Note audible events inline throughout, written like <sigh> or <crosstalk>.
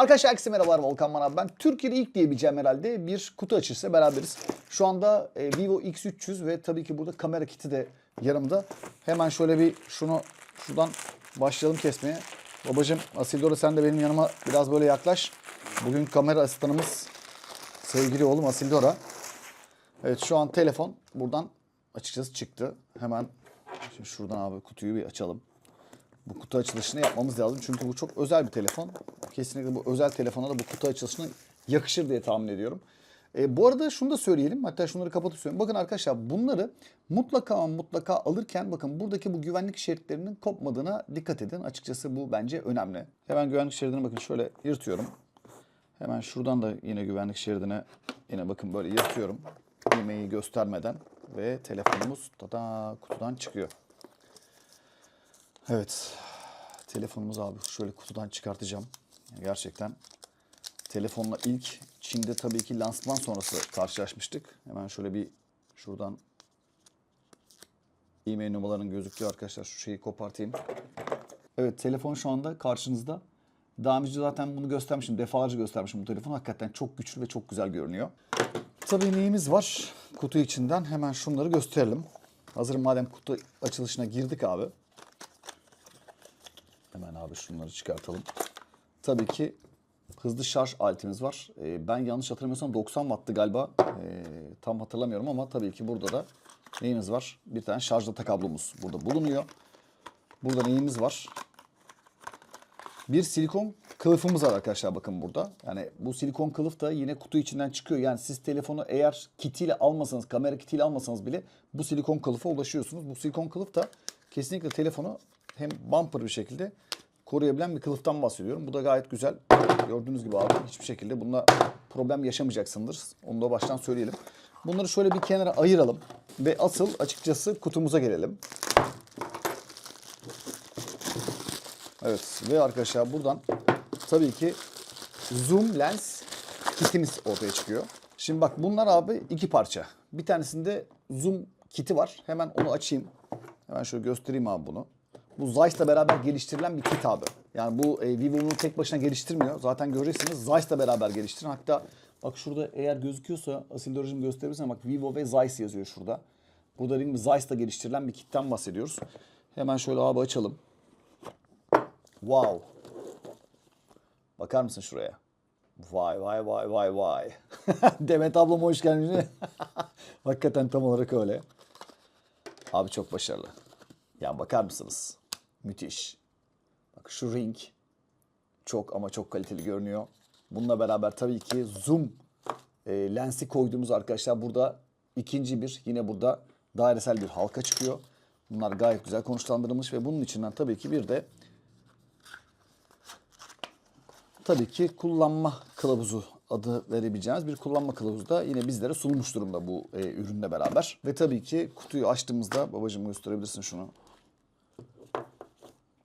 Arkadaşlar herkese merhabalar Volkan Manav ben. Türkiye'de ilk diyebileceğim herhalde bir kutu açışıyla beraberiz. Şu anda e, Vivo X300 ve tabii ki burada kamera kiti de yanımda. Hemen şöyle bir şunu şuradan başlayalım kesmeye. Babacım Asildora sen de benim yanıma biraz böyle yaklaş. Bugün kamera asistanımız sevgili oğlum Asildora. Evet şu an telefon buradan açıkçası çıktı. Hemen şimdi şuradan abi kutuyu bir açalım. Bu kutu açılışını yapmamız lazım. Çünkü bu çok özel bir telefon. Kesinlikle bu özel telefona da bu kutu açılışına yakışır diye tahmin ediyorum. E, bu arada şunu da söyleyelim. Hatta şunları kapatıp söyleyeyim. Bakın arkadaşlar bunları mutlaka mutlaka alırken bakın buradaki bu güvenlik şeritlerinin kopmadığına dikkat edin. Açıkçası bu bence önemli. Hemen güvenlik şeridini bakın şöyle yırtıyorum. Hemen şuradan da yine güvenlik şeridine yine bakın böyle yırtıyorum. Yemeği göstermeden ve telefonumuz tada kutudan çıkıyor. Evet. Telefonumuz abi şöyle kutudan çıkartacağım. Gerçekten telefonla ilk Çin'de tabii ki lansman sonrası karşılaşmıştık. Hemen şöyle bir şuradan e-mail numaralarının gözüktüğü arkadaşlar şu şeyi kopartayım. Evet telefon şu anda karşınızda. Daha önce zaten bunu göstermişim. Defalarca göstermişim bu telefonu. Hakikaten çok güçlü ve çok güzel görünüyor. Tabii neyimiz var? Kutu içinden hemen şunları gösterelim. Hazır madem kutu açılışına girdik abi. Hemen abi şunları çıkartalım. Tabii ki hızlı şarj aletimiz var. Ee, ben yanlış hatırlamıyorsam 90 watt'tı galiba. Ee, tam hatırlamıyorum ama tabii ki burada da neyimiz var? Bir tane şarj data kablomuz burada bulunuyor. Burada neyimiz var? Bir silikon kılıfımız var arkadaşlar bakın burada. Yani bu silikon kılıf da yine kutu içinden çıkıyor. Yani siz telefonu eğer kitiyle almasanız, kamera kitiyle almasanız bile bu silikon kılıfa ulaşıyorsunuz. Bu silikon kılıf da kesinlikle telefonu hem bumper bir şekilde koruyabilen bir kılıftan bahsediyorum. Bu da gayet güzel. Gördüğünüz gibi abi hiçbir şekilde bununla problem yaşamayacaksındır. Onu da baştan söyleyelim. Bunları şöyle bir kenara ayıralım ve asıl açıkçası kutumuza gelelim. Evet ve arkadaşlar buradan tabii ki zoom lens kitimiz ortaya çıkıyor. Şimdi bak bunlar abi iki parça. Bir tanesinde zoom kiti var. Hemen onu açayım. Hemen şöyle göstereyim abi bunu. Bu Zeiss'la beraber geliştirilen bir kit abi. Yani bu e, Vivo bunu tek başına geliştirmiyor. Zaten göreceksiniz Zeiss'la beraber geliştirin. Hatta bak şurada eğer gözüküyorsa Asil Doracım gösterebilirsin. Bak Vivo ve Zeiss yazıyor şurada. Burada dediğim gibi geliştirilen bir kitten bahsediyoruz. Hemen şöyle abi açalım. Wow. Bakar mısın şuraya? Vay vay vay vay vay. <laughs> Demet ablam hoş geldin. <laughs> Hakikaten tam olarak öyle. Abi çok başarılı. Ya bakar mısınız? Müthiş. Bak şu ring çok ama çok kaliteli görünüyor. Bununla beraber tabii ki zoom e, lensi koyduğumuz arkadaşlar burada ikinci bir yine burada dairesel bir halka çıkıyor. Bunlar gayet güzel konuşlandırılmış ve bunun içinden tabii ki bir de tabii ki kullanma kılavuzu adı verebileceğimiz bir kullanma kılavuzu da yine bizlere sunulmuş durumda bu e, ürünle beraber. Ve tabii ki kutuyu açtığımızda babacığım gösterebilirsin şunu.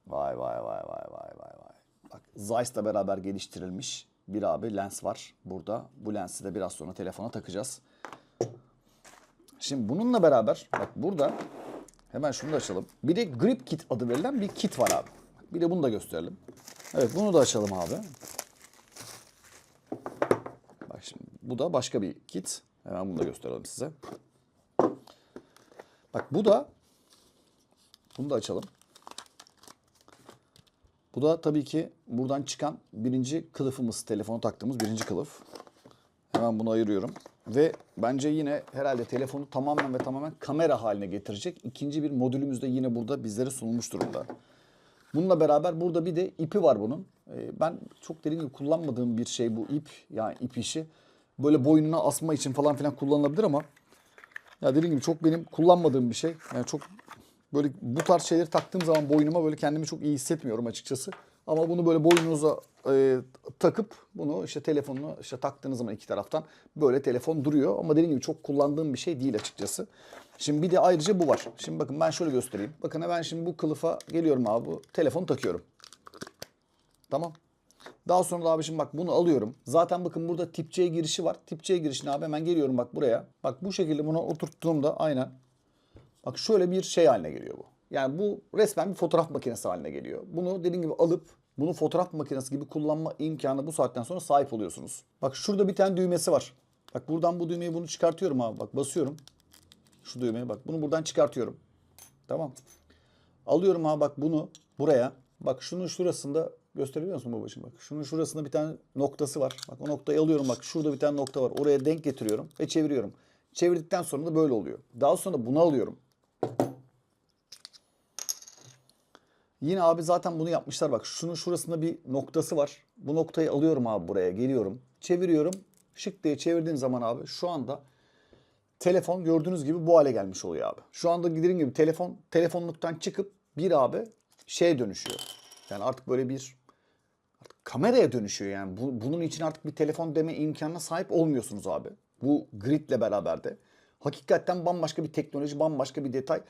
Vay vay vay vay vay vay vay. Bak Zeiss'la beraber geliştirilmiş bir abi lens var burada. Bu lensi de biraz sonra telefona takacağız. Şimdi bununla beraber bak burada hemen şunu da açalım. Bir de Grip Kit adı verilen bir kit var abi. Bir de bunu da gösterelim. Evet bunu da açalım abi. Bak şimdi bu da başka bir kit. Hemen bunu da gösterelim size. Bak bu da bunu da açalım. Bu da tabii ki buradan çıkan birinci kılıfımız. Telefonu taktığımız birinci kılıf. Hemen bunu ayırıyorum. Ve bence yine herhalde telefonu tamamen ve tamamen kamera haline getirecek ikinci bir modülümüz de yine burada bizlere sunulmuş durumda. Bununla beraber burada bir de ipi var bunun. Ee, Ben çok dediğim gibi kullanmadığım bir şey bu ip. Yani ip işi. Böyle boynuna asma için falan filan kullanılabilir ama ya dediğim gibi çok benim kullanmadığım bir şey. Yani çok böyle bu tarz şeyleri taktığım zaman boynuma böyle kendimi çok iyi hissetmiyorum açıkçası. Ama bunu böyle boynunuza e, takıp bunu işte telefonunu işte taktığınız zaman iki taraftan böyle telefon duruyor. Ama dediğim gibi çok kullandığım bir şey değil açıkçası. Şimdi bir de ayrıca bu var. Şimdi bakın ben şöyle göstereyim. Bakın ben şimdi bu kılıfa geliyorum abi. Bu telefonu takıyorum. Tamam. Daha sonra da abi şimdi bak bunu alıyorum. Zaten bakın burada tip C girişi var. Tip C girişine abi hemen geliyorum bak buraya. Bak bu şekilde buna oturttuğumda aynen. Bak şöyle bir şey haline geliyor bu. Yani bu resmen bir fotoğraf makinesi haline geliyor. Bunu dediğim gibi alıp Bunu fotoğraf makinesi gibi kullanma imkanı bu saatten sonra sahip oluyorsunuz. Bak şurada bir tane düğmesi var. Bak buradan bu düğmeyi bunu çıkartıyorum abi. Bak basıyorum. Şu düğmeye bak. Bunu buradan çıkartıyorum. Tamam. Alıyorum abi bak bunu buraya. Bak şunun şurasında gösterebiliyor musun babacığım? Bak şunun şurasında bir tane noktası var. Bak o noktayı alıyorum bak şurada bir tane nokta var. Oraya denk getiriyorum ve çeviriyorum. Çevirdikten sonra da böyle oluyor. Daha sonra bunu alıyorum. Yine abi zaten bunu yapmışlar bak. Şunun şurasında bir noktası var. Bu noktayı alıyorum abi buraya geliyorum. Çeviriyorum. Şık diye çevirdiğim zaman abi şu anda telefon gördüğünüz gibi bu hale gelmiş oluyor abi. Şu anda dediğim gibi telefon telefonluktan çıkıp bir abi şeye dönüşüyor. Yani artık böyle bir artık kameraya dönüşüyor yani. Bu, bunun için artık bir telefon deme imkanına sahip olmuyorsunuz abi. Bu gridle beraber de. Hakikaten bambaşka bir teknoloji, bambaşka bir detay.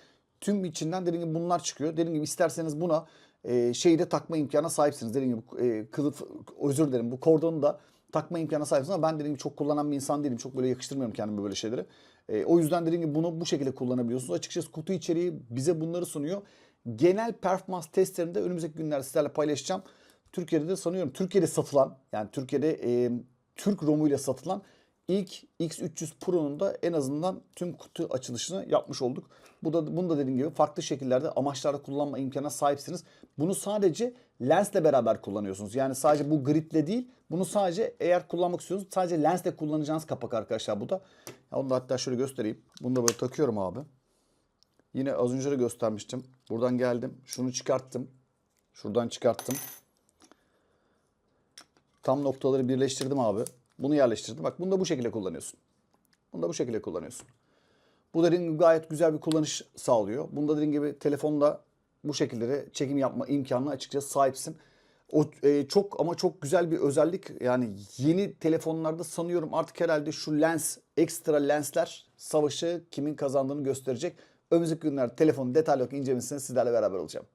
Tüm içinden dediğim gibi bunlar çıkıyor. Dediğim gibi isterseniz buna e, şeyi de takma imkanına sahipsiniz. Dediğim gibi e, kılıf, özür dilerim bu kordonu da takma imkanına sahipsiniz ama ben dediğim gibi çok kullanan bir insan değilim. Çok böyle yakıştırmıyorum kendime böyle şeyleri. E, o yüzden dediğim gibi bunu bu şekilde kullanabiliyorsunuz. Açıkçası kutu içeriği bize bunları sunuyor. Genel performans testlerini de önümüzdeki günlerde sizlerle paylaşacağım. Türkiye'de de sanıyorum Türkiye'de satılan yani Türkiye'de e, Türk ROM'u ile satılan ilk X300 Pro'nun da en azından tüm kutu açılışını yapmış olduk. Bu da bunu da dediğim gibi farklı şekillerde amaçlarda kullanma imkanına sahipsiniz. Bunu sadece lensle beraber kullanıyorsunuz. Yani sadece bu gridle değil, bunu sadece eğer kullanmak istiyorsanız sadece lensle kullanacağınız kapak arkadaşlar bu da. Ya onu da hatta şöyle göstereyim. Bunu da böyle takıyorum abi. Yine az önce de göstermiştim. Buradan geldim. Şunu çıkarttım. Şuradan çıkarttım. Tam noktaları birleştirdim abi. Bunu yerleştirdim. Bak bunu da bu şekilde kullanıyorsun. Bunu da bu şekilde kullanıyorsun. Bu dediğim gibi gayet güzel bir kullanış sağlıyor. Bunda dediğim gibi telefonda bu şekilde de çekim yapma imkanına açıkçası sahipsin. O e, çok ama çok güzel bir özellik. Yani yeni telefonlarda sanıyorum artık herhalde şu lens, ekstra lensler savaşı kimin kazandığını gösterecek. Önümüzdeki günlerde telefonun detaylı olarak incelemesini sizlerle beraber olacağım.